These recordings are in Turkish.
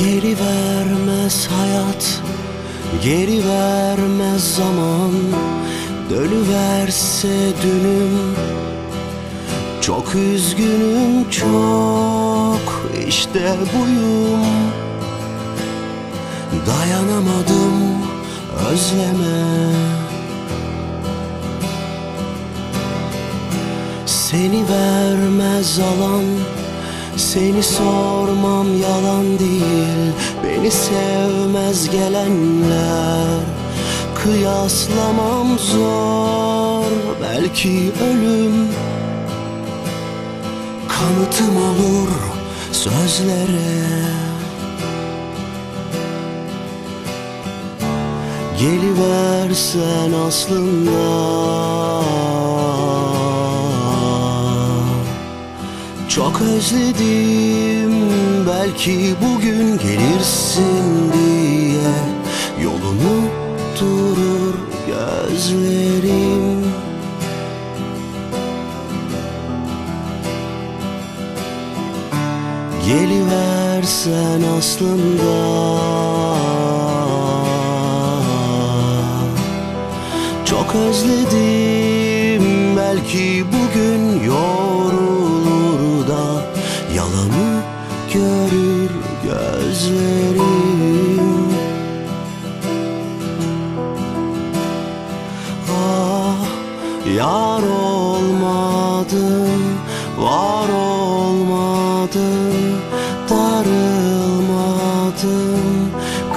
Geri vermez hayat Geri vermez zaman. Dönüverse dünüm Çok üzgünüm çok işte buyum. Dayanamadım özleme. Seni vermez alan Seni sormam yalan değil Beni sevmez gelenler. Kıyaslamam zor Belki ölüm. Kanıtım olur sözlere. Geliversen aslında Çok özledim belki bugün gelirsin diye. Yolunu durur gözlerim. Geliversen aslında. Çok özledim belki bugün yar olmadım var olmadım Darılmadım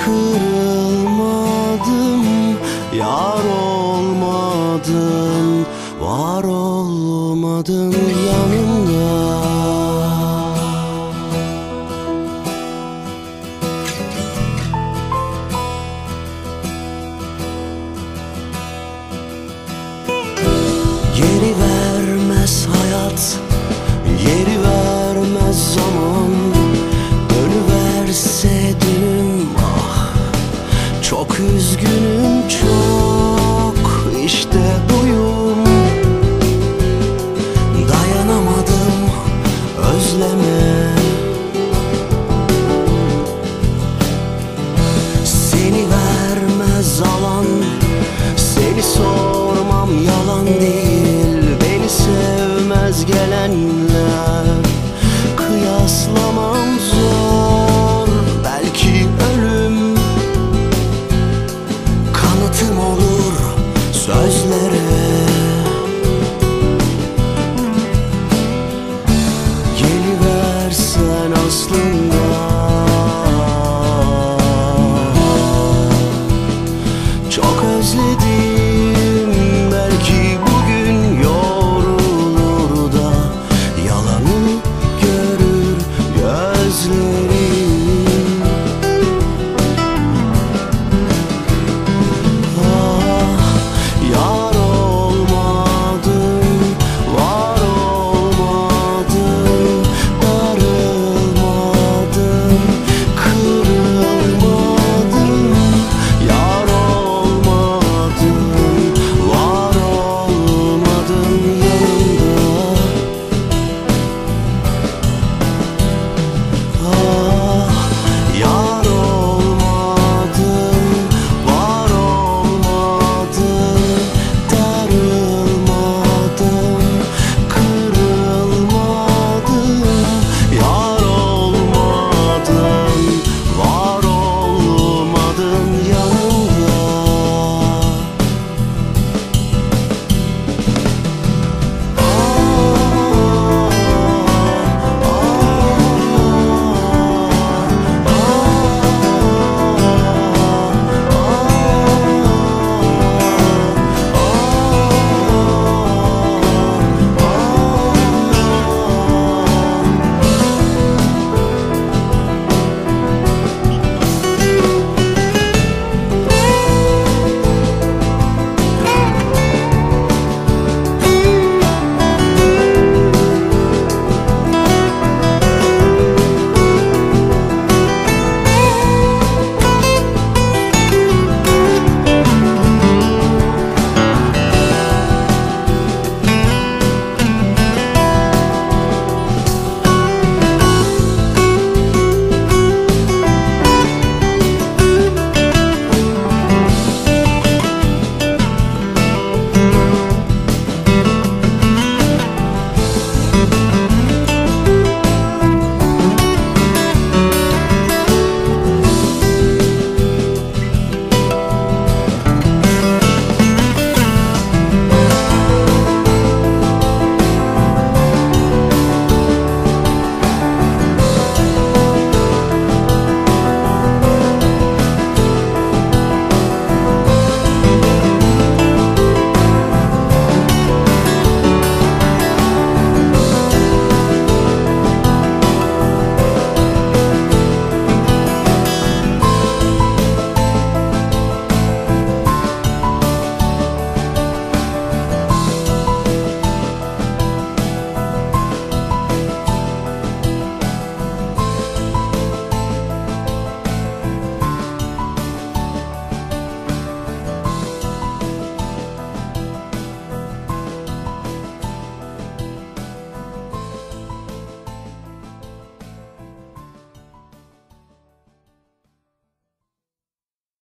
kırılmadım. Yar olmadın var olmadın üzgünüm çok